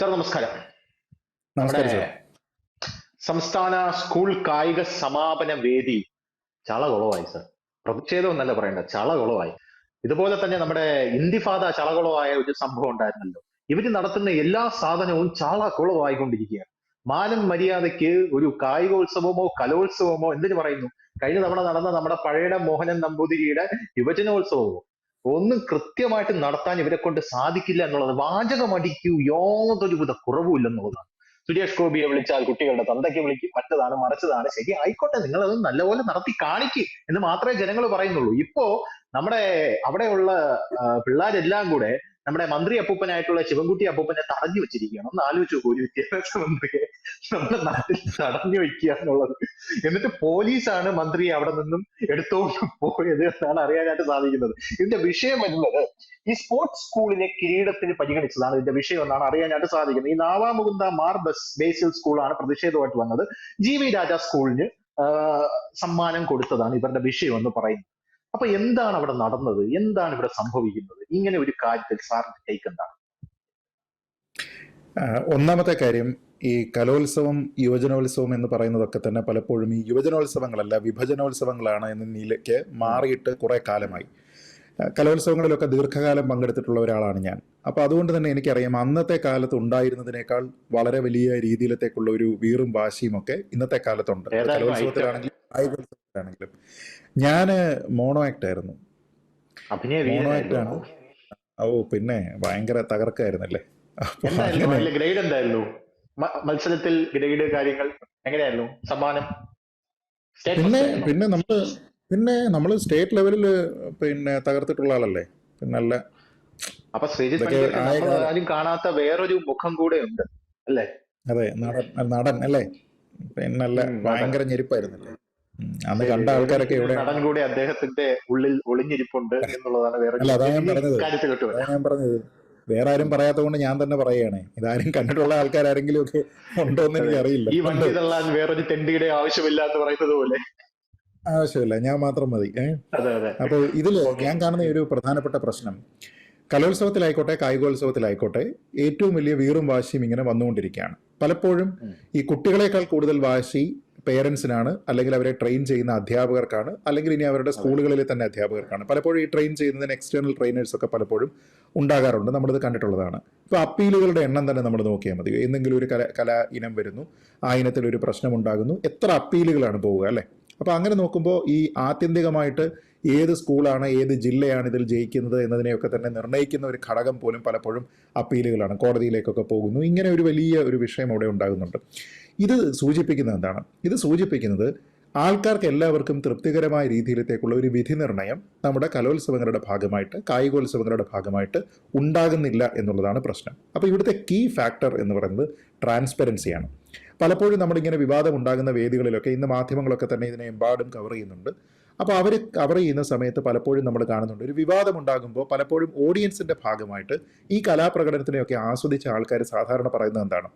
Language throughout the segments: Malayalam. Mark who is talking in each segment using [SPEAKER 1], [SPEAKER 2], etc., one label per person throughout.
[SPEAKER 1] സർ നമസ്കാരം.
[SPEAKER 2] നമസ്കാരം
[SPEAKER 1] നമ്മുടെ സംസ്ഥാന സ്കൂൾ കായിക സമാപന വേദി ചള കുളവായി സർ. പ്രതിഷേധം എന്നല്ല പറയണ്ട ചള കുളവായി. ഇതുപോലെ തന്നെ നമ്മുടെ ഇന്തിഫാദ ചളകുളമായ ഒരു സംഭവം ഉണ്ടായിരുന്നല്ലോ. ഇവർ നടത്തുന്ന എല്ലാ സാധനവും ചള കുളവായിക്കൊണ്ടിരിക്കുകയാണ്. മാനം മര്യാദയ്ക്ക് ഒരു കായികോത്സവമോ കലോത്സവമോ എന്തിനു പറയുന്നു? കഴിഞ്ഞ തവണ നടന്ന നമ്മുടെ പഴയ മോഹനൻ നമ്പൂതിരിയുടെ യുവജനോത്സവമോ. ഒന്നും കൃത്യമായിട്ട് നടത്താൻ ഇവരെ കൊണ്ട് സാധിക്കില്ല എന്നുള്ളത് വാചകമടിക്കൂ യാതൊരുവിധ കുറവുമില്ലെന്നുള്ളതാണ്. സുരേഷ് ഗോപിയെ വിളിച്ചാൽ കുട്ടികളുടെ തന്തയ്ക്ക് വിളിക്കും മറ്റതാണ് മറിച്ചതാണ്. ശരി ആയിക്കോട്ടെ നിങ്ങൾ അത് നല്ലപോലെ നടത്തി കാണിക്ക് എന്ന് മാത്രമേ ജനങ്ങൾ പറയുന്നുള്ളൂ. ഇപ്പോ നമ്മുടെ അവിടെയുള്ള പിള്ളേരെല്ലാം കൂടെ നമ്മുടെ മന്ത്രി അപ്പൂപ്പനായിട്ടുള്ള ശിവൻകുട്ടി അപ്പൂപ്പനെ തടഞ്ഞു വെച്ചിരിക്കുകയാണ്. ഒന്ന് ആലോചിച്ച് നോക്കൂ ഒരു വിദ്യാഭ്യാസ മന്ത്രിയെ നമ്മുടെ നാട്ടിൽ തടഞ്ഞു വെക്കുക എന്നുള്ളത്. എന്നിട്ട് പോലീസാണ് മന്ത്രിയെ അവിടെ നിന്നും എടുത്തോണ്ട് പോയത് എന്നാണ് അറിയാനായിട്ട് സാധിക്കുന്നത്. ഇതിന്റെ വിഷയം വരുന്നത് ഈ സ്പോർട്സ് സ്കൂളിനെ കിരീടത്തിന് പരിഗണിച്ചതാണ് ഇതിന്റെ വിഷയം എന്നാണ് അറിയാനായിട്ട് സാധിക്കുന്നത്. ഈ നാവാമുകുന്ദ മാർ ബസ് ബേസിൽ സ്കൂളാണ് പ്രതിഷേധമായിട്ട് വന്നത്. ജി വി രാജ സ്കൂളിന് സമ്മാനം കൊടുത്തതാണ് ഇവരുടെ വിഷയം എന്ന് പറയുന്നത്. അപ്പൊ എന്താണ് അവിടെ നടന്നത്? എന്താണ് ഇവിടെ സംഭവിക്കുന്നത്? ഇങ്ങനെ ഒരു കാര്യത്തിൽ സാറിന്റെ ടേക്ക് എന്താണ്?
[SPEAKER 2] ഒന്നാമത്തെ കാര്യം ഈ കലോത്സവം യുവജനോത്സവം എന്ന് പറയുന്നതൊക്കെ തന്നെ പലപ്പോഴും ഈ യുവജനോത്സവങ്ങളല്ല വിഭജനോത്സവങ്ങളാണ് എന്ന നിലയ്ക്ക് മാറിയിട്ട് കുറെ കാലമായി. കലോത്സവങ്ങളിലൊക്കെ ദീർഘകാലം പങ്കെടുത്തിട്ടുള്ള ഒരാളാണ് ഞാൻ. അപ്പോൾ അതുകൊണ്ട് തന്നെ എനിക്കറിയാം അന്നത്തെ കാലത്ത് ഉണ്ടായിരുന്നതിനേക്കാൾ വളരെ വലിയ രീതിയിലത്തേക്കുള്ള ഒരു വീറും വാശിയും ഒക്കെ ഇന്നത്തെ കാലത്തുണ്ട്. കലോത്സവത്തിലാണെങ്കിലും കായികോത്സവത്തിലാണെങ്കിലും. ഞാൻ മോണോ ആക്ട് ആയിരുന്നു. മോണോ ആക്ട് ആണ്. ഓ പിന്നെ ഭയങ്കര തകർക്കായിരുന്നല്ലേ?
[SPEAKER 1] ഗ്രേഡ് എന്തായിരുന്നു? മത്സരത്തിൽ ഗ്രേഡ് കാര്യങ്ങൾ എങ്ങനെയായിരുന്നു? സമ്മാനം?
[SPEAKER 2] പിന്നെ പിന്നെ നമ്മൾ പിന്നെ നമ്മൾ സ്റ്റേറ്റ് ലെവലിൽ പിന്നെ തകർത്തിട്ടുള്ള ആളല്ലേ? പിന്നെ നല്ല
[SPEAKER 1] അപ്പൊ ശ്രീജിത്ത് ആരും കാണാത്ത വേറൊരു മുഖം കൂടെ ഉണ്ട് അല്ലേ?
[SPEAKER 2] അതെ നടൻ നടൻ അല്ലേ?
[SPEAKER 1] പിന്നല്ല
[SPEAKER 2] ഭയങ്കര ഞെരുപ്പായിരുന്നല്ലേ? അന്ന് കണ്ട ആൾക്കാരൊക്കെ ഇവിടെ
[SPEAKER 1] നടൻ കൂടെ അദ്ദേഹത്തിന്റെ ഉള്ളിൽ ഒളിഞ്ഞിരിപ്പുണ്ട് എന്നുള്ളതാണ് വേറെ
[SPEAKER 2] അല്ല അതാ ഞാൻ പറഞ്ഞത്.
[SPEAKER 1] കാര്യത്തിൽ കിട്ടുക
[SPEAKER 2] അതാ ഞാൻ പറഞ്ഞത്. വേറെ ആരും പറയാത്തത് കൊണ്ട് ഞാൻ തന്നെ പറയുകയാണ്. ഇതാരും കണ്ടിട്ടുള്ള ആൾക്കാരെങ്കിലും ഒക്കെ ഉണ്ടോ എന്ന് എനിക്ക് അറിയില്ല
[SPEAKER 1] ഈ വണ്ടി തള്ളാൻ വേറൊരു തെണ്ടിയുടെ ആവശ്യമില്ല എന്ന് പറയുന്നത് പോലെ.
[SPEAKER 2] ആവശ്യമില്ല ഞാൻ മാത്രം മതി അപ്പോൾ ഇതിൽ ഞാൻ കാണുന്ന ഒരു പ്രധാനപ്പെട്ട പ്രശ്നം കലോത്സവത്തിലായിക്കോട്ടെ കായികോത്സവത്തിലായിക്കോട്ടെ ഏറ്റവും വലിയ വീറും വാശിയും ഇങ്ങനെ വന്നുകൊണ്ടിരിക്കുകയാണ്. പലപ്പോഴും ഈ കുട്ടികളെക്കാൾ കൂടുതൽ വാശി പേരൻസിനാണ് അല്ലെങ്കിൽ അവരെ ട്രെയിൻ ചെയ്യുന്ന അധ്യാപകർക്കാണ് അല്ലെങ്കിൽ ഇനി അവരുടെ സ്കൂളുകളിലെ തന്നെ അധ്യാപകർക്കാണ്. പലപ്പോഴും ഈ ട്രെയിൻ ചെയ്യുന്നതിന് എക്സ്റ്റേണൽ ട്രെയിനേഴ്സ് ഒക്കെ പലപ്പോഴും ഉണ്ടാകാറുണ്ട് നമ്മളിത് കണ്ടിട്ടുള്ളതാണ്. ഇപ്പോൾ അപ്പീലുകളുടെ എണ്ണം തന്നെ നമ്മൾ നോക്കിയാൽ മതി എന്തെങ്കിലും ഒരു കല കലാ ഇനം വരുന്നു ആ ഇനത്തിൽ ഒരു പ്രശ്നം ഉണ്ടാകുന്നു എത്ര അപ്പീലുകളാണ് പോവുക അല്ലേ? അപ്പോൾ അങ്ങനെ നോക്കുമ്പോൾ ഈ ആത്യന്തികമായിട്ട് ഏത് സ്കൂളാണ് ഏത് ജില്ലയാണ് ഇതിൽ ജയിക്കുന്നത് എന്നതിനെയൊക്കെ തന്നെ നിർണയിക്കുന്ന ഒരു ഘടകം പോലും പലപ്പോഴും അപ്പീലുകളാണ്. കോടതിയിലേക്കൊക്കെ പോകുന്നു. ഇങ്ങനെ ഒരു വലിയ ഒരു വിഷയം അവിടെ ഉണ്ടാകുന്നുണ്ട്. ഇത് സൂചിപ്പിക്കുന്നത് എന്താണ്? ഇത് സൂചിപ്പിക്കുന്നത് ആൾക്കാർക്ക് എല്ലാവർക്കും തൃപ്തികരമായ രീതിയിലത്തേക്കുള്ള ഒരു വിധി നിർണയം നമ്മുടെ കലോത്സവങ്ങളുടെ ഭാഗമായിട്ട് കായികോത്സവങ്ങളുടെ ഭാഗമായിട്ട് ഉണ്ടാകുന്നില്ല എന്നുള്ളതാണ് പ്രശ്നം. അപ്പോൾ ഇവിടുത്തെ കീ ഫാക്ടർ എന്ന് പറയുന്നത് ട്രാൻസ്പെറൻസിയാണ് പലപ്പോഴും നമ്മളിങ്ങനെ വിവാദം ഉണ്ടാകുന്ന വേദികളിലൊക്കെ ഇന്ന് മാധ്യമങ്ങളൊക്കെ തന്നെ ഇതിനെ എമ്പാടും കവർ ചെയ്യുന്നുണ്ട്. അപ്പോൾ അവർ കവർ ചെയ്യുന്ന സമയത്ത് പലപ്പോഴും നമ്മൾ കാണുന്നുണ്ട്. ഒരു വിവാദം ഉണ്ടാകുമ്പോൾ പലപ്പോഴും ഓഡിയൻസിന്റെ ഭാഗമായിട്ട് ഈ കലാപ്രകടനത്തിനെയൊക്കെ ആസ്വദിച്ച ആൾക്കാർ സാധാരണ പറയുന്നത് എന്താണ്?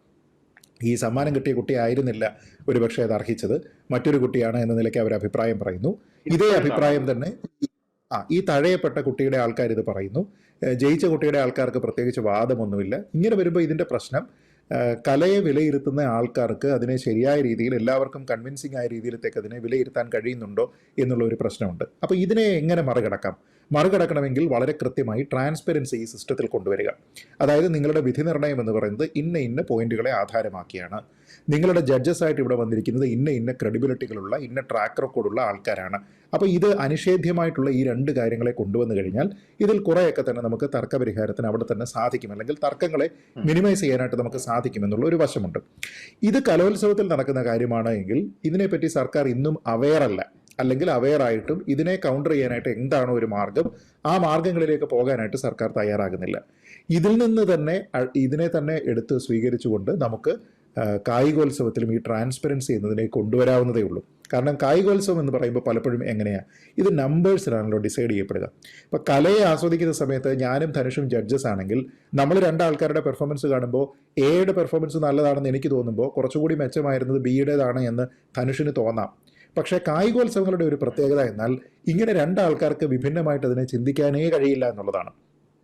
[SPEAKER 2] ഈ സമ്മാനം കിട്ടിയ കുട്ടി ആയിരുന്നില്ല ഒരുപക്ഷെ അത് അർഹിച്ചത്. മറ്റൊരു കുട്ടിയാണ് എന്ന നിലയ്ക്ക് അവർ അഭിപ്രായം പറയുന്നു. ഇതേ അഭിപ്രായം തന്നെ ആ ഈ തഴയപ്പെട്ട കുട്ടിയുടെ ആൾക്കാർ ഇത് പറയുന്നു. ജയിച്ച കുട്ടിയുടെ ആൾക്കാർക്ക് പ്രത്യേകിച്ച് വാദമൊന്നുമില്ല. ഇങ്ങനെ വരുമ്പോൾ ഇതിന്റെ പ്രശ്നം കലയെ വിലയിരുത്തുന്ന ആൾക്കാർക്ക് അതിനെ ശരിയായ രീതിയിൽ എല്ലാവർക്കും കൺവിൻസിംഗ് ആയ രീതിയിലത്തേക്ക് അതിനെ വിലയിരുത്താൻ കഴിയുന്നുണ്ടോ എന്നുള്ള ഒരു പ്രശ്നമുണ്ട്. അപ്പോൾ ഇതിനെ എങ്ങനെ മറികടക്കാം? മറികടക്കണമെങ്കിൽ വളരെ കൃത്യമായി ട്രാൻസ്പെറൻസി ഈ സിസ്റ്റത്തിൽ കൊണ്ടുവരിക. അതായത് നിങ്ങളുടെ വിധി നിർണയം എന്ന് പറയുന്നത് ഇന്ന ഇന്ന പോയിന്റുകളെ ആധാരമാക്കിയാണ്. നിങ്ങളുടെ ജഡ്ജസ് ആയിട്ട് ഇവിടെ വന്നിരിക്കുന്നത് ഇന്ന ഇന്ന ക്രെഡിബിലിറ്റികളുള്ള ഇന്ന ട്രാക്ക് റെക്കോർഡുള്ള ആൾക്കാരാണ്. അപ്പോൾ ഇത് അനിഷേധ്യമായിട്ടുള്ള ഈ രണ്ട് കാര്യങ്ങളെ കൊണ്ടുവന്നു കഴിഞ്ഞാൽ ഇതിൽ കുറേയൊക്കെ തന്നെ നമുക്ക് തർക്കപരിഹാരത്തിന് അവിടെ തന്നെ സാധിക്കും. അല്ലെങ്കിൽ തർക്കങ്ങളെ. മിനിമൈസ് ചെയ്യാനായിട്ട് നമുക്ക് സാധിക്കുമെന്നുള്ള ഒരു വശമുണ്ട്. ഇത് കലോത്സവത്തിൽ നടക്കുന്ന കാര്യമാണ് എങ്കിൽ ഇതിനെപ്പറ്റി സർക്കാർ ഇന്നും അവെയറല്ല അല്ല. അല്ലെങ്കിൽ അവെയർ ആയിട്ടും ഇതിനെ കൗണ്ടർ ചെയ്യാനായിട്ട് എന്താണോ ഒരു മാർഗം ആ മാർഗങ്ങളിലേക്ക് പോകാനായിട്ട് സർക്കാർ തയ്യാറാകുന്നില്ല. ഇതിൽ നിന്ന് തന്നെ ഇതിനെ തന്നെ എടുത്ത് സ്വീകരിച്ചുകൊണ്ട് നമുക്ക് കായികോത്സവത്തിലും ഈ ട്രാൻസ്പെറൻസി എന്നതിനെ കൊണ്ടുവരാവുന്നതേ ഉള്ളൂ. കാരണം കായികോത്സവം എന്ന് പറയുമ്പോൾ പലപ്പോഴും എങ്ങനെയാണ് ഇത് നമ്പേഴ്സിലാണല്ലോ ഡിസൈഡ് ചെയ്യപ്പെടുക. ഇപ്പോൾ കലയെ ആസ്വദിക്കുന്ന സമയത്ത് ഞാനും ധനുഷും ജഡ്ജസ് ആണെങ്കിൽ നമ്മൾ രണ്ടാൾക്കാരുടെ പെർഫോമൻസ് കാണുമ്പോൾ എയുടെ പെർഫോമൻസ് നല്ലതാണെന്ന് എനിക്ക് തോന്നുമ്പോൾ കുറച്ചുകൂടി മെച്ചമായിരുന്നത് ബിയുടേതാണ് എന്ന് ധനുഷിന് തോന്നാം. പക്ഷേ കായികോത്സവങ്ങളുടെ ഒരു പ്രത്യേകത എന്നാൽ ഇങ്ങനെ രണ്ടാൾക്കാർക്ക് വിഭിന്നമായിട്ട് അതിനെ ചിന്തിക്കാനേ കഴിയില്ല എന്നുള്ളതാണ്.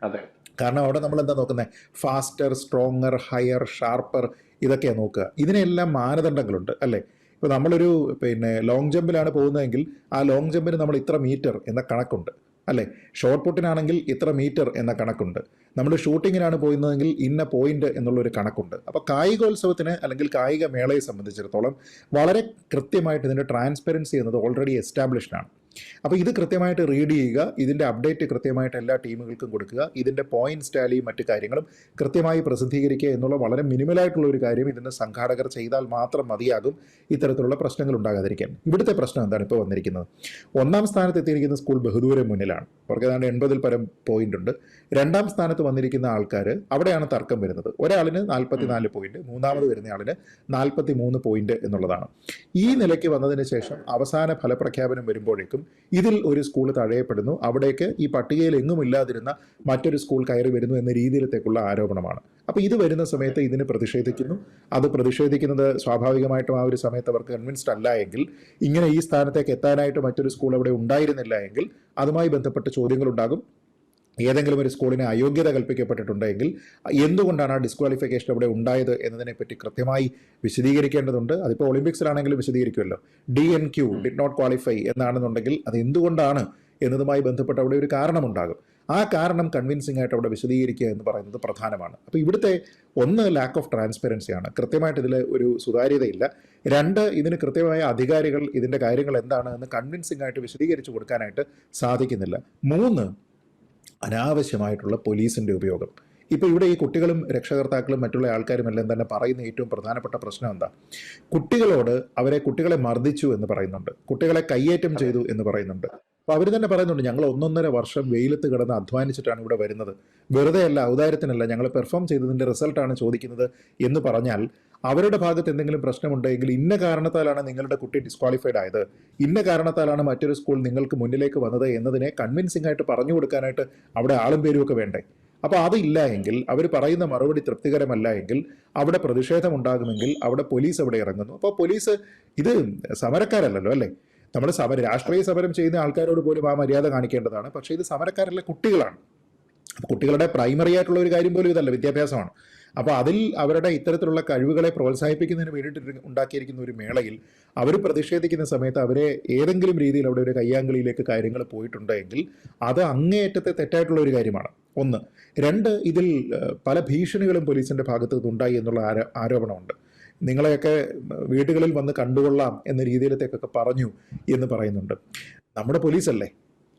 [SPEAKER 1] അതെ.
[SPEAKER 2] കാരണം അവിടെ നമ്മൾ എന്താ നോക്കുന്നത് ഫാസ്റ്റർ സ്ട്രോങ്ങർ ഹയർ ഷാർപ്പർ ഇതൊക്കെയാണ് നോക്കുക. ഇതിനെല്ലാം മാനദണ്ഡങ്ങളുണ്ട് അല്ലേ? ഇപ്പോൾ നമ്മളൊരു പിന്നെ ലോങ് ജമ്പിലാണ് പോകുന്നതെങ്കിൽ ആ ലോങ് ജമ്പിന് നമ്മൾ ഇത്ര മീറ്റർ എന്ന കണക്കുണ്ട് അല്ലേ? ഷോർട്ട് പുട്ടിനാണെങ്കിൽ ഇത്ര മീറ്റർ എന്ന കണക്കുണ്ട്. നമ്മൾ ഷൂട്ടിങ്ങിനാണ് പോയിരുന്നതെങ്കിൽ ഇന്ന പോയിന്റ് എന്നുള്ളൊരു കണക്കുണ്ട്. അപ്പോൾ കായികോത്സവത്തിന് അല്ലെങ്കിൽ കായിക മേളയെ സംബന്ധിച്ചിടത്തോളം വളരെ കൃത്യമായിട്ട് ഇതിന്റെ ട്രാൻസ്പെറൻസി എന്നത് ഓൾറെഡി എസ്റ്റാബ്ലിഷ്ഡ് ആണ്. അപ്പോൾ ഇത് കൃത്യമായിട്ട് റീഡ് ചെയ്യുക ഇതിന്റെ അപ്ഡേറ്റ് കൃത്യമായിട്ട് എല്ലാ ടീമുകൾക്കും കൊടുക്കുക ഇതിന്റെ പോയിന്റ് ടാലിയും മറ്റു കാര്യങ്ങളും കൃത്യമായി പ്രസിദ്ധീകരിക്കുക എന്നുള്ള വളരെ മിനിമലായിട്ടുള്ള ഒരു കാര്യം ഇതിന്റെ സംഘാടകർ ചെയ്താൽ മാത്രം മതിയാകും ഇത്തരത്തിലുള്ള പ്രശ്നങ്ങൾ ഉണ്ടാകാതിരിക്കാൻ. ഇവിടുത്തെ പ്രശ്നം എന്താണ് ഇപ്പോൾ വന്നിരിക്കുന്നത്? ഒന്നാം സ്ഥാനത്ത് എത്തിയിരിക്കുന്ന സ്കൂൾ ബഹുദൂരം മുന്നിലാണ്. അവർക്ക് ഏതാണ്ട് എൺപതിൽ പരം പോയിന്റ് ഉണ്ട്. രണ്ടാം സ്ഥാനത്ത് വന്നിരിക്കുന്ന ആൾക്കാർ അവിടെയാണ് തർക്കം വരുന്നത്. ഒരാളിന് നാൽപ്പത്തിനാല് പോയിന്റ് മൂന്നാമത് വരുന്ന ആളിന് നാൽപ്പത്തി മൂന്ന് പോയിന്റ് എന്നുള്ളതാണ്. ഈ നിലയ്ക്ക് വന്നതിന് ശേഷം അവസാന ഫലപ്രഖ്യാപനം വരുമ്പോഴേക്കും ഇതിൽ ഒരു സ്കൂൾ തഴയപ്പെടുന്നു. അവിടേക്ക് ഈ പട്ടികയിൽ എങ്ങും ഇല്ലാതിരുന്ന മറ്റൊരു സ്കൂൾ കയറി വരുന്നു എന്ന രീതിയിലത്തേക്കുള്ള ആരോപണമാണ്. അപ്പോൾ ഇത് വരുന്ന സമയത്ത് ഇതിന് പ്രതിഷേധിക്കുന്നു. അത് പ്രതിഷേധിക്കുന്നത് സ്വാഭാവികമായിട്ടും ആ ഒരു സമയത്ത് അവർക്ക് കൺവിൻസ്ഡ് അല്ല എങ്കിൽ ഇങ്ങനെ ഈ സ്ഥാനത്തേക്ക് എത്താനായിട്ട് മറ്റൊരു സ്കൂൾ അവിടെ ഉണ്ടായിരുന്നില്ല എങ്കിൽ അതുമായി ബന്ധപ്പെട്ട് ചോദ്യങ്ങളുണ്ടാകും. ഏതെങ്കിലും ഒരു സ്കൂളിന് അയോഗ്യത കൽപ്പിക്കപ്പെട്ടിട്ടുണ്ടെങ്കിൽ എന്തുകൊണ്ടാണ് ആ ഡിസ്ക്വാളിഫിക്കേഷൻ അവിടെ ഉണ്ടായത് എന്നതിനെപ്പറ്റി കൃത്യമായി വിശദീകരിക്കേണ്ടതുണ്ട്. അതിപ്പോൾ ഒളിമ്പിക്സിലാണെങ്കിലും വിശദീകരിക്കുമല്ലോ. D N Q did not qualify എന്നാണെന്നുണ്ടെങ്കിൽ അത് എന്തുകൊണ്ടാണ് എന്നതുമായി ബന്ധപ്പെട്ട് അവിടെ ഒരു കാരണമുണ്ടാകും. ആ കാരണം കൺവിൻസിംഗ് ആയിട്ട് അവിടെ വിശദീകരിക്കുക എന്ന് പറയുന്നത് പ്രധാനമാണ്. അപ്പോൾ ഇവിടുത്തെ ഒന്ന് ലാക്ക് ഓഫ് ട്രാൻസ്പെറൻസിയാണ് കൃത്യമായിട്ട് ഇതിൽ ഒരു സുതാര്യതയില്ല. രണ്ട് ഇതിന് കൃത്യമായ അധികാരികൾ ഇതിന്റെ കാര്യങ്ങൾ എന്താണ് എന്ന് കൺവിൻസിംഗ് ആയിട്ട് വിശദീകരിച്ചു കൊടുക്കാനായിട്ട് സാധിക്കുന്നില്ല. മൂന്ന് അനാവശ്യമായിട്ടുള്ള പോലീസിന്റെ ഉപയോഗം. ഇപ്പോൾ ഇവിടെ ഈ കുട്ടികളും രക്ഷകർത്താക്കളും മറ്റുള്ള ആൾക്കാരും എല്ലാം തന്നെ പറയുന്ന ഏറ്റവും പ്രധാനപ്പെട്ട പ്രശ്നം എന്താ? കുട്ടികളോട് അവരെ കുട്ടികളെ മർദ്ദിച്ചു എന്ന് പറയുന്നുണ്ട്. കുട്ടികളെ കയ്യേറ്റം ചെയ്തു എന്ന് പറയുന്നുണ്ട്. അപ്പോൾ അവർ തന്നെ പറയുന്നുണ്ട് ഞങ്ങൾ ഒന്നൊന്നര വർഷം വെയിലത്ത് കിടന്ന് അധ്വാനിച്ചിട്ടാണ് ഇവിടെ വരുന്നത്. വെറുതെ അല്ല ഔദാര്യത്തിനല്ല ഞങ്ങൾ പെർഫോം ചെയ്തതിന്റെ റിസൾട്ടാണ് ചോദിക്കുന്നത് എന്ന് പറഞ്ഞാൽ അവരുടെ ഭാഗത്ത് എന്തെങ്കിലും പ്രശ്നമുണ്ടെങ്കിൽ ഇന്ന കാരണത്താലാണ് നിങ്ങളുടെ കുട്ടി ഡിസ്ക്വാളിഫൈഡ് ആയത്. ഇന്ന കാരണത്താലാണ് മറ്റൊരു സ്കൂൾ നിങ്ങൾക്ക് മുന്നിലേക്ക് വന്നത് എന്നതിനെ കൺവിൻസിംഗ് ആയിട്ട് പറഞ്ഞു കൊടുക്കാനായിട്ട് അവിടെ ആളും പേരും ഒക്കെ വേണ്ടേ. അപ്പോൾ അതില്ല എങ്കിൽ അവർ പറയുന്ന മറുപടി തൃപ്തികരമല്ല എങ്കിൽ അവിടെ പ്രതിഷേധം ഉണ്ടാകുമെങ്കിൽ അവിടെ പോലീസ് അവിടെ ഇറങ്ങുന്നു. അപ്പോൾ പോലീസ് ഇത് സമരക്കാരല്ലല്ലോ അല്ലേ? നമ്മൾ സമരം രാഷ്ട്രീയ സമരം ചെയ്യുന്ന ആൾക്കാരോട് പോലും ആ മര്യാദ കാണിക്കേണ്ടതാണ്. പക്ഷേ ഇത് സമരക്കാരല്ല കുട്ടികളാണ്. കുട്ടികളുടെ പ്രൈമറി ആയിട്ടുള്ള ഒരു കാര്യം പോലും ഇതല്ല വിദ്യാഭ്യാസമാണ്. അപ്പോൾ അതിൽ അവരുടെ ഇത്തരത്തിലുള്ള കഴിവുകളെ പ്രോത്സാഹിപ്പിക്കുന്നതിന് വേണ്ടിയിട്ട് ഉണ്ടാക്കിയിരിക്കുന്ന ഒരു മേളയിൽ അവർ പ്രതിഷേധിക്കുന്ന സമയത്ത് അവരെ ഏതെങ്കിലും രീതിയിൽ അവിടെ ഒരു കയ്യാങ്കളിയിലേക്ക് കാര്യങ്ങൾ പോയിട്ടുണ്ടെങ്കിൽ അത് അങ്ങേയറ്റത്തെ തെറ്റായിട്ടുള്ള ഒരു കാര്യമാണ്. ഒന്ന് രണ്ട് ഇതിൽ പല ഭീഷണികളും പോലീസിന്റെ ഭാഗത്ത് നിന്നുണ്ടായി എന്നുള്ള ആരോ ആരോപണമുണ്ട്. നിങ്ങളെയൊക്കെ വീടുകളിൽ വന്ന് കണ്ടുകൊള്ളാം എന്ന രീതിയിലത്തേക്കൊക്കെ പറഞ്ഞു എന്ന് പറയുന്നുണ്ട്. നമ്മുടെ പോലീസല്ലേ?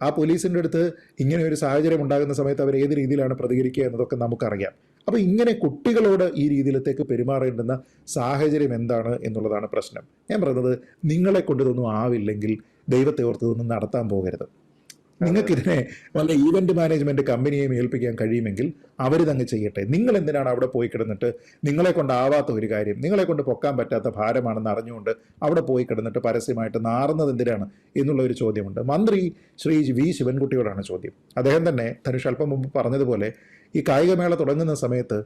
[SPEAKER 2] ആ പോലീസിന്റെ അടുത്ത് ഇങ്ങനെ ഒരു സാഹചര്യം ഉണ്ടാകുന്ന സമയത്ത് അവർ ഏത് രീതിയിലാണ് പ്രതികരിക്കുക എന്നതൊക്കെ നമുക്കറിയാം. അപ്പോൾ ഇങ്ങനെ കുട്ടികളോട് ഈ രീതിയിലത്തേക്ക് പെരുമാറേണ്ടുന്ന സാഹചര്യം എന്താണ് എന്നുള്ളതാണ് പ്രശ്നം. ഞാൻ പറയുന്നത് നിങ്ങളെ കൊണ്ടിതൊന്നും ആവില്ലെങ്കിൽ ദൈവത്തെ ഓർത്തതൊന്നും നടത്താൻ പോകരുത്. നിങ്ങൾക്കിതിനെ വല്ല ഈവന്റ് മാനേജ്മെന്റ് കമ്പനിയെയും ഏൽപ്പിക്കാൻ കഴിയുമെങ്കിൽ അവരിതങ്ങ് ചെയ്യട്ടെ. നിങ്ങൾ എന്തിനാണ് അവിടെ പോയി കിടന്നിട്ട് നിങ്ങളെ കൊണ്ടാവാത്ത ഒരു കാര്യം നിങ്ങളെ കൊണ്ട് പൊക്കാൻ പറ്റാത്ത ഭാരമാണെന്ന് അറിഞ്ഞുകൊണ്ട് അവിടെ പോയി കിടന്നിട്ട് പരസ്യമായിട്ട് നാറുന്നത് എന്തിനാണ് എന്നുള്ള ഒരു ചോദ്യമുണ്ട്. മന്ത്രി ശ്രീ വി ശിവൻകുട്ടിയോടാണ് ചോദ്യം. അദ്ദേഹം തന്നെ ധനുഷ് അല്പം മുമ്പ് പറഞ്ഞതുപോലെ ഈ കായികമേള തുടങ്ങുന്ന സമയത്ത്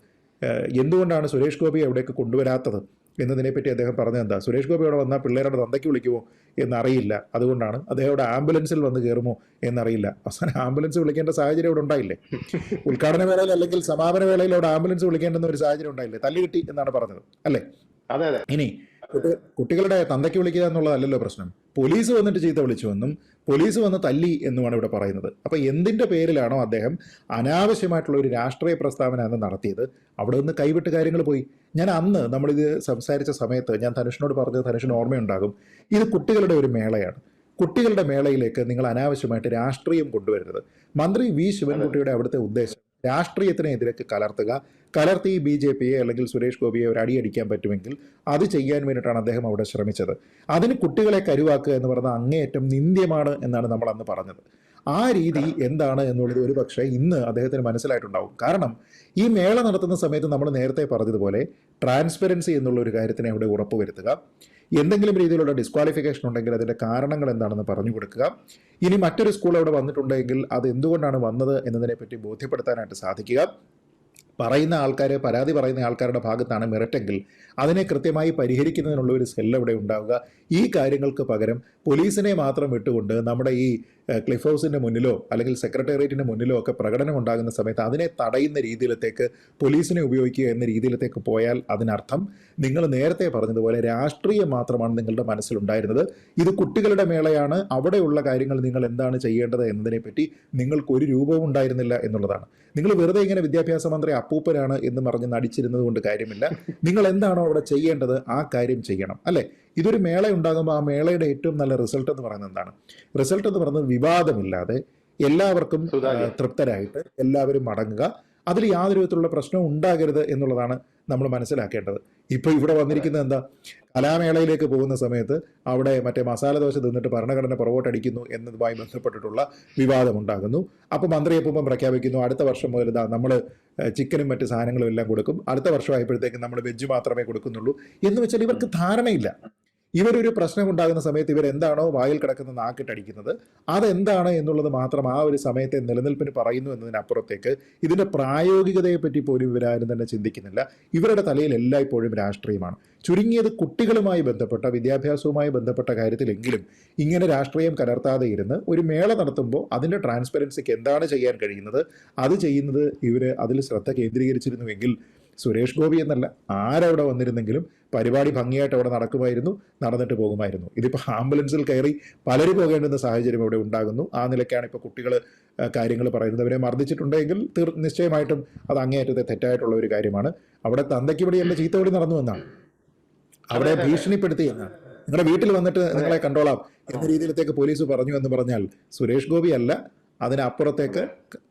[SPEAKER 2] എന്തുകൊണ്ടാണ് സുരേഷ് ഗോപി അവിടേക്ക് കൊണ്ടുവരാത്തത്? എന്നതിനെപ്പറ്റി അദ്ദേഹം പറഞ്ഞത് എന്താ സുരേഷ് ഗോപി അവിടെ വന്നാൽ പിള്ളേരുടെ തന്തയ്ക്ക് വിളിക്കുമോ എന്നറിയില്ല. അതുകൊണ്ടാണ് അദ്ദേഹം അവിടെ ആംബുലൻസിൽ വന്ന് കയറുമോ എന്നറിയില്ല. അവസാനം ആംബുലൻസ് വിളിക്കേണ്ട സാഹചര്യം ഇവിടെ ഉണ്ടായില്ലേ? ഉദ്ഘാടന വേളയിൽ അല്ലെങ്കിൽ സമാപന വേളയിൽ അവിടെ ആംബുലൻസ് വിളിക്കേണ്ടെന്ന ഒരു സാഹചര്യം ഉണ്ടായില്ലേ? തല്ലുകിട്ടി എന്നാണ് പറഞ്ഞത്. അല്ലേ?
[SPEAKER 1] അതെ അതെ.
[SPEAKER 2] ഇനി കുട്ടികളുടെ തന്തയ്ക്ക് വിളിക്കുക എന്നുള്ളതല്ലല്ലോ പ്രശ്നം. പോലീസ് വന്നിട്ട് ചീത്ത വിളിച്ചുവെന്നും പോലീസ് വന്ന് തല്ലി എന്നുമാണ് ഇവിടെ പറയുന്നത്. അപ്പൊ എന്തിന്റെ പേരിലാണോ അദ്ദേഹം അനാവശ്യമായിട്ടുള്ള ഒരു രാഷ്ട്രീയ പ്രസ്താവന അന്ന് നടത്തിയത്? അവിടെ നിന്ന് കൈവിട്ട് കാര്യങ്ങൾ പോയി. ഞാൻ അന്ന് നമ്മളിത് സംസാരിച്ച സമയത്ത് ഞാൻ ധനുഷിനോട് പറഞ്ഞത് ധനുഷിന് ഓർമ്മയുണ്ടാകും. ഇത് കുട്ടികളുടെ ഒരു മേളയാണ്. കുട്ടികളുടെ മേളയിലേക്ക് നിങ്ങൾ അനാവശ്യമായിട്ട് രാഷ്ട്രീയം കൊണ്ടുവരുന്നത് മന്ത്രി വി. ശിവൻകുട്ടിയുടെ അവിടുത്തെ ഉദ്ദേശം രാഷ്ട്രീയത്തിനെതിരേക്ക് കലർത്തുക കലർത്തി ബി ജെ പിയെ അല്ലെങ്കിൽ സുരേഷ് ഗോപിയെ ഒരു അടിയടിക്കാൻ പറ്റുമെങ്കിൽ അത് ചെയ്യാൻ വേണ്ടിയിട്ടാണ് അദ്ദേഹം അവിടെ ശ്രമിച്ചത്. അതിന് കുട്ടികളെ കരുവാക്കുക എന്ന് പറയുന്നത് അങ്ങേയറ്റം നിന്ദ്യമാണ് എന്നാണ് നമ്മൾ അന്ന് പറഞ്ഞത്. ആ രീതി എന്താണ് എന്നുള്ളത് ഒരു പക്ഷേ ഇന്ന് അദ്ദേഹത്തിന് മനസ്സിലായിട്ടുണ്ടാവും. കാരണം ഈ മേള നടത്തുന്ന സമയത്ത് നമ്മൾ നേരത്തെ പറഞ്ഞതുപോലെ ട്രാൻസ്പെറൻസി എന്നുള്ള ഒരു കാര്യത്തിനെ അവിടെ ഉറപ്പുവരുത്തുക. എന്തെങ്കിലും രീതിയിലുള്ള ഡിസ്ക്വാളിഫിക്കേഷൻ ഉണ്ടെങ്കിൽ അതിന്റെ കാരണങ്ങൾ എന്താണെന്ന് പറഞ്ഞു കൊടുക്കുക. ഇനി മറ്റൊരു സ്കൂൾ അവിടെ വന്നിട്ടുണ്ടെങ്കിൽ അത് എന്തുകൊണ്ടാണ് വന്നത് എന്നതിനെപ്പറ്റി ബോധ്യപ്പെടുത്താനായിട്ട് സാധിക്കുക. പറയുന്ന ആൾക്കാർ പരാതി പറയുന്ന ആൾക്കാരുടെ ഭാഗത്താണ് മെറിറ്റെങ്കിൽ അതിനെ കൃത്യമായി പരിഹരിക്കുന്നതിനുള്ള ഒരു സെല്ല് ഇവിടെ ഉണ്ടാവുക. ഈ കാര്യങ്ങൾക്ക് പകരം പോലീസിനെ മാത്രം വിട്ടുകൊണ്ട് നമ്മുടെ ഈ ക്ലിഫ് ഹൗസിന്റെ മുന്നിലോ അല്ലെങ്കിൽ സെക്രട്ടേറിയറ്റിന്റെ മുന്നിലോ ഒക്കെ പ്രകടനം ഉണ്ടാകുന്ന സമയത്ത് അതിനെ തടയുന്ന രീതിയിലത്തേക്ക് പോലീസിനെ ഉപയോഗിക്കുക എന്ന രീതിയിലത്തേക്ക് പോയാൽ അതിനർത്ഥം നിങ്ങൾ നേരത്തെ പറഞ്ഞതുപോലെ രാഷ്ട്രീയം മാത്രമാണ് നിങ്ങളുടെ മനസ്സിലുണ്ടായിരുന്നത്. ഇത് കുട്ടികളുടെ മേളയാണ്. അവിടെയുള്ള കാര്യങ്ങൾ നിങ്ങൾ എന്താണ് ചെയ്യേണ്ടത് എന്നതിനെപ്പറ്റി നിങ്ങൾക്ക് ഒരു രൂപവും ഉണ്ടായിരുന്നില്ല എന്നുള്ളതാണ്. നിങ്ങൾ വെറുതെ ഇങ്ങനെ വിദ്യാഭ്യാസ മന്ത്രി അപ്പൂപ്പനാണ് എന്ന് പറഞ്ഞ് നടിച്ചിരുന്നത് കൊണ്ട് കാര്യമില്ല. നിങ്ങൾ എന്താണോ അവിടെ ചെയ്യേണ്ടത് ആ കാര്യം ചെയ്യണം അല്ലേ? ഇതൊരു മേള ഉണ്ടാകുമ്പോൾ ആ മേളയുടെ ഏറ്റവും നല്ല റിസൾട്ട് എന്ന് പറയുന്നത് എന്താണ്? റിസൾട്ട് എന്ന് പറയുന്നത് വിവാദമില്ലാതെ എല്ലാവർക്കും തൃപ്തരായിട്ട് എല്ലാവരും മടങ്ങുക അതിൽ യാതൊരു വിധത്തിലുള്ള പ്രശ്നവും ഉണ്ടാകരുത് എന്നുള്ളതാണ് നമ്മൾ മനസ്സിലാക്കേണ്ടത്. ഇപ്പൊ ഇവിടെ വന്നിരിക്കുന്നത് എന്താ? കലാമേളയിലേക്ക് പോകുന്ന സമയത്ത് അവിടെ മറ്റേ മസാല ദോശ തിന്നിട്ട് ഭരണഘടന പുറകോട്ടടിക്കുന്നു എന്നതുമായി ബന്ധപ്പെട്ടിട്ടുള്ള വിവാദമുണ്ടാകുന്നു അപ്പോൾ മന്ത്രി എപ്പം പ്രഖ്യാപിക്കുന്നു അടുത്ത വർഷം മുതൽ ഇതാ നമ്മൾ ചിക്കനും മറ്റ് സാധനങ്ങളും എല്ലാം കൊടുക്കും. അടുത്ത വർഷമായപ്പോഴത്തേക്കും നമ്മൾ വെജ് മാത്രമേ കൊടുക്കുന്നുള്ളൂ എന്ന് വെച്ചാൽ ഇവർക്ക് ധാരണയില്ല. ഇവരൊരു പ്രശ്നം ഉണ്ടാകുന്ന സമയത്ത് ഇവർ എന്താണോ വായിൽ കിടക്കുന്ന നാക്കിട്ടടിക്കുന്നത് അതെന്താണ് എന്നുള്ളത് മാത്രം ആ ഒരു സമയത്തെ നിലനിൽപ്പിന് പറയുന്നു എന്നതിനപ്പുറത്തേക്ക് ഇതിന്റെ പ്രായോഗികതയെ പറ്റി പോലും ഇവരാരും തന്നെ ചിന്തിക്കുന്നില്ല. ഇവരുടെ തലയിൽ എല്ലായ്പ്പോഴും രാഷ്ട്രീയമാണ്. ചുരുങ്ങിയത് കുട്ടികളുമായി ബന്ധപ്പെട്ട വിദ്യാഭ്യാസവുമായി ബന്ധപ്പെട്ട കാര്യത്തിലെങ്കിലും ഇങ്ങനെ രാഷ്ട്രീയം കലർത്താതെ ഇരുന്ന് ഒരു മേള നടത്തുമ്പോൾ അതിന്റെ ട്രാൻസ്പെറൻസിക്ക് എന്താണ് ചെയ്യാൻ കഴിയുന്നത്? അത് ചെയ്യുന്നത് ഇവർ അതിൽ ശ്രദ്ധ കേന്ദ്രീകരിച്ചിരുന്നുവെങ്കിൽ സുരേഷ് ഗോപി എന്നല്ല ആരവിടെ വന്നിരുന്നെങ്കിലും പരിപാടി ഭംഗിയായിട്ട് അവിടെ നടക്കുമായിരുന്നു നടന്നിട്ട് പോകുമായിരുന്നു. ഇതിപ്പോൾ ആംബുലൻസിൽ കയറി പലരും പോകേണ്ടുന്ന സാഹചര്യം ഇവിടെ ഉണ്ടാകുന്നു. ആ നിലയ്ക്കാണ് ഇപ്പോൾ കുട്ടികൾ കാര്യങ്ങൾ പറയുന്നത്. അവരെ മർദ്ദിച്ചിട്ടുണ്ടെങ്കിൽ തീർ നിശ്ചയമായിട്ടും അത് അങ്ങേയറ്റത്തെ തെറ്റായിട്ടുള്ള ഒരു കാര്യമാണ്. അവിടെ തന്തയ്ക്ക് ഇവിടെയല്ല ചീത്തവിളി നടന്നു എന്നാണ് അവിടെ. ഭീഷണിപ്പെടുത്തി എന്നാണ് നിങ്ങളുടെ വീട്ടിൽ വന്നിട്ട് നിങ്ങളെ കണ്ടോളാം. എന്ന രീതിയിലത്തേക്ക് പോലീസ് പറഞ്ഞു എന്ന് പറഞ്ഞാൽ സുരേഷ് ഗോപി അല്ല അതിനപ്പുറത്തേക്ക്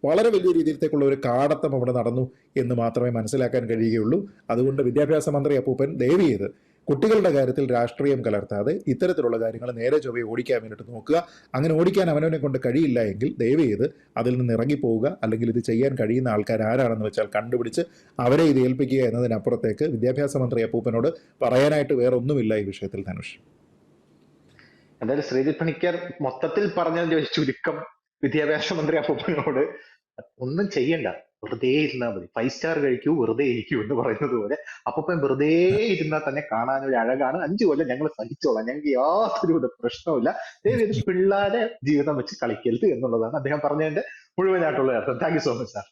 [SPEAKER 2] വളരെ വലിയ രീതിയിലേക്കുള്ള ഒരു കാടത്തം അവിടെ നടന്നു എന്ന് മാത്രമേ മനസ്സിലാക്കാൻ കഴിയുകയുള്ളൂ. അതുകൊണ്ട് വിദ്യാഭ്യാസ മന്ത്രി അപ്പൂപ്പൻ ദയവ് ചെയ്ത് കുട്ടികളുടെ കാര്യത്തിൽ രാഷ്ട്രീയം കലർത്താതെ ഇത്തരത്തിലുള്ള കാര്യങ്ങൾ നേരെ ചൊവ്വയെ ഓടിക്കാൻ വേണ്ടിയിട്ട് നോക്കുക. അങ്ങനെ ഓടിക്കാൻ അവനവനെ കൊണ്ട് കഴിയില്ല എങ്കിൽ ദയവ് ചെയ്ത് അതിൽ നിന്ന് ഇറങ്ങിപ്പോവുക. അല്ലെങ്കിൽ ഇത് ചെയ്യാൻ കഴിയുന്ന ആൾക്കാർ ആരാണെന്ന് വെച്ചാൽ കണ്ടുപിടിച്ച് അവരെ ഇത് ഏൽപ്പിക്കുക എന്നതിനപ്പുറത്തേക്ക് വിദ്യാഭ്യാസ മന്ത്രി അപ്പൂപ്പനോട് പറയാനായിട്ട് വേറെ ഒന്നുമില്ല ഈ വിഷയത്തിൽ ധനുഷ്.
[SPEAKER 1] എന്തായാലും ശ്രീജിത് പണിക്കർ മൊത്തത്തിൽ പറഞ്ഞതിന്റെ ചുരുക്കം വിദ്യാഭ്യാസ മന്ത്രി അപ്പൂപ്പനോട് ഒന്നും ചെയ്യണ്ട. വെറുതെ ഇരുന്നാൽ മതി. ഫൈവ് സ്റ്റാർ കഴിക്കൂ വെറുതെ ഇരിക്കൂ എന്ന് പറയുന്നത് പോലെ അപ്പൂപ്പൻ വെറുതെ ഇരുന്നാൽ തന്നെ കാണാൻ ഒരു അഴകാണ്. അഞ്ചു കൊല്ലം ഞങ്ങൾ സഹിച്ചോളാം. ഞങ്ങൾക്ക് യാതൊരു വിധ പ്രശ്നവുമില്ല. ഇത് പിള്ളേരെ ജീവിതം വെച്ച് കളിക്കരുത് എന്നുള്ളതാണ് അദ്ദേഹം പറഞ്ഞതിന്റെ മുഴുവനായിട്ടുള്ള അർത്ഥം. Thank you so much sir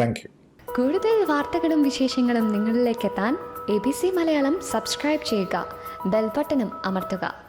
[SPEAKER 2] thank you
[SPEAKER 3] കൂടുതൽ വാർത്തകളും വിശേഷങ്ങളും നിങ്ങളിലേക്ക് എത്താൻ A B C Malayalam subscribe ചെയ്യുക. ബെൽബട്ടനും അമർത്തുക.